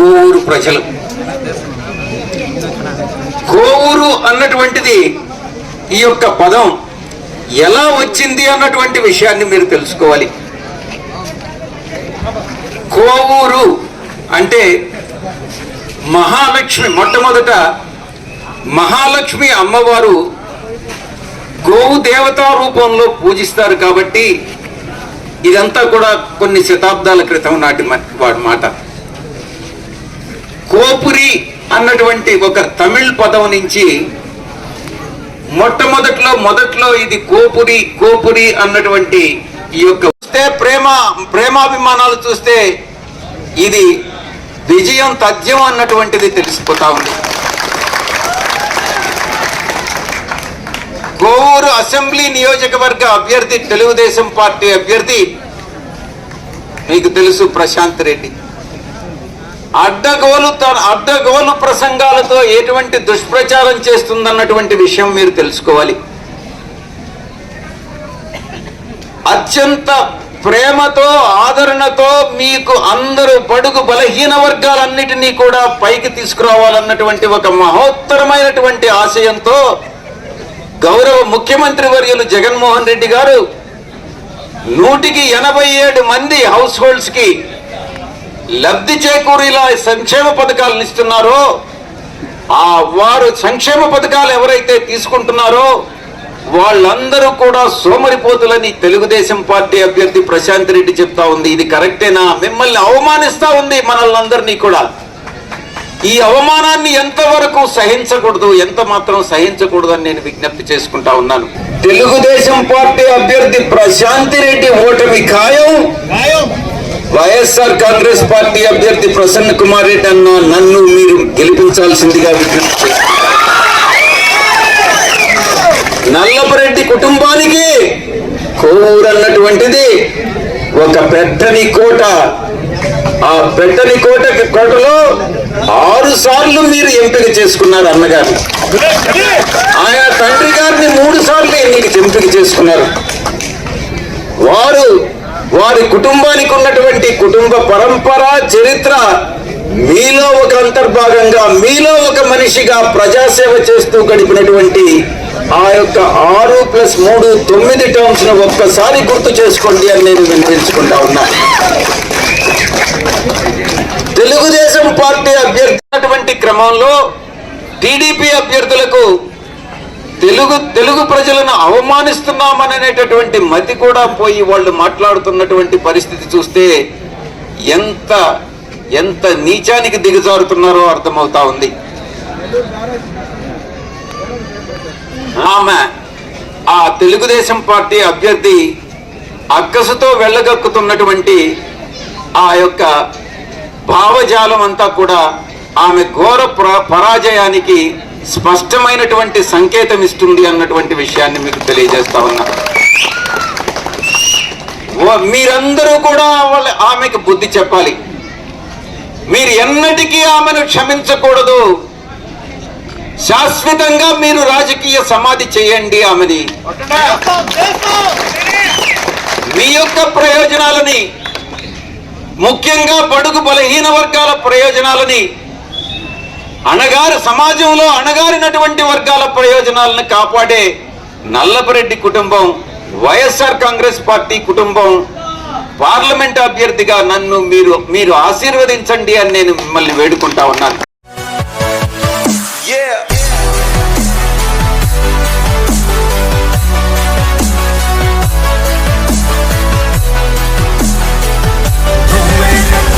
కోవూరు ప్రజలు. కోవూరు అన్నటువంటిది ఈ యొక్క పదం ఎలా వచ్చింది అన్నటువంటి విషయాన్ని మీరు తెలుసుకోవాలి. కోవూరు అంటే మహాలక్ష్మి మొట్టమొదట మహాలక్ష్మి అమ్మవారు గోవు దేవతా రూపంలో పూజిస్తారు కాబట్టి ఇదంతా కూడా కొన్ని శతాబ్దాల క్రితం నాటి వాడి మాట. కోపురి అన్నటువంటి ఒక తమిళ్ పదం నుంచి మొట్టమొదట్లో మొదట్లో ఇది కోపురి కోపురి అన్నటువంటి ఈ యొక్క చూస్తే ప్రేమ ప్రేమాభిమానాలు చూస్తే ఇది విజయం తథ్యం అన్నటువంటిది తెలిసిపోతా ఉంది. కోవూరు అసెంబ్లీ నియోజకవర్గ అభ్యర్థి తెలుగుదేశం పార్టీ అభ్యర్థి మీకు తెలుసు ప్రశాంత్ రెడ్డి. అడ్డగోలు తన అడ్డగోలు ప్రసంగాలతో ఎటువంటి దుష్ప్రచారం చేస్తుందన్నటువంటి విషయం మీరు తెలుసుకోవాలి. అత్యంత ప్రేమతో ఆదరణతో మీకు అందరూ బడుగు బలహీన వర్గాలన్నిటినీ కూడా పైకి తీసుకురావాలన్నటువంటి ఒక మహోత్తరమైనటువంటి ఆశయంతో గౌరవ ముఖ్యమంత్రి వర్యులు జగన్మోహన్ రెడ్డి గారు నూటికి ఎనభై ఏడు మంది హౌస్ హోల్డ్స్కి లబ్ధి చేకూరేలా సంక్షేమ పథకాలను ఇస్తున్నారో ఆ వారు సంక్షేమ పథకాలు ఎవరైతే తీసుకుంటున్నారో వాళ్ళందరూ కూడా సోమరిపోతులని తెలుగుదేశం పార్టీ అభ్యర్థి ప్రశాంత్ రెడ్డి చెప్తా ఉంది. ఇది కరెక్టేనా? మిమ్మల్ని అవమానిస్తా ఉంది మనల్ని కూడా. ఈ అవమానాన్ని ఎంతవరకు సహించకూడదు ఎంత మాత్రం సహించకూడదు అని నేను విజ్ఞప్తి చేసుకుంటా ఉన్నాను. తెలుగుదేశం పార్టీ అభ్యర్థి ప్రశాంతి రెడ్డి ఓటమి ఖాయం. వైఎస్ఆర్ కాంగ్రెస్ పార్టీ అభ్యర్థి ప్రసన్న కుమార్ రెడ్డి అన్న నన్ను మీరు గెలిపించాల్సిందిగా విజ్ఞప్తి నల్లపరెడ్డి కుటుంబానికి కోవూరు అన్నటువంటిది ఒక పెట్టని కోట. ఆ పెట్టని కోట కోటలో ఆరు సార్లు మీరు ఎంపిక చేసుకున్నారు అన్నగారు. ఆయా తండ్రి గారిని మూడు సార్లు ఎన్నిక ఎంపిక చేసుకున్నారు. వారు వారి కుటుంబానికి ఉన్నటువంటి కుటుంబ పరంపర చరిత్ర మీలో ఒక అంతర్భాగంగా మీలో ఒక మనిషిగా ప్రజాసేవ చేస్తూ గడిపినటువంటి ఆ యొక్క ఆరు ప్లస్ మూడు తొమ్మిది టర్మ్స్ను ఒక్కసారి గుర్తు చేసుకోండి అని నేను వినిపించుకుంటా ఉన్నా. తెలుగుదేశం పార్టీ అభ్యర్థి క్రమంలో టీడీపీ అభ్యర్థులకు తెలుగు తెలుగు ప్రజలను అవమానిస్తున్నామనేటటువంటి మతి కూడా పోయి వాళ్ళు మాట్లాడుతున్నటువంటి పరిస్థితి చూస్తే ఎంత ఎంత నీచానికి దిగజారుతున్నారో అర్థమవుతా ఉంది. ఆమె ఆ తెలుగుదేశం పార్టీ అభ్యర్థి అక్కసుతో వెళ్ళగక్కుతున్నటువంటి ఆ యొక్క భావజాలం అంతా కూడా ఆమె ఘోర పరాజయానికి స్పష్టమైనటువంటి సంకేతం ఇస్తుంది అన్నటువంటి విషయాన్ని మీకు తెలియజేస్తా ఉన్నా. మీరందరూ కూడా వాళ్ళ ఆమెకు బుద్ధి చెప్పాలి. మీరు ఎన్నటికీ ఆమెను క్షమించకూడదు. శాశ్వతంగా మీరు రాజకీయ సమాధి చేయండి ఆమెని. మీ యొక్క ప్రయోజనాలని ముఖ్యంగా బడుగు బలహీన వర్గాల ప్రయోజనాలని అణగారు సమాజంలో అణగారినటువంటి వర్గాల ప్రయోజనాలను కాపాడే నల్లపరెడ్డి కుటుంబం వైఎస్ఆర్ కాంగ్రెస్ పార్టీ కుటుంబం పార్లమెంట్ అభ్యర్థిగా నన్ను మీరు మీరు ఆశీర్వదించండి అని నేను మిమ్మల్ని వేడుకుంటా ఉన్నాను.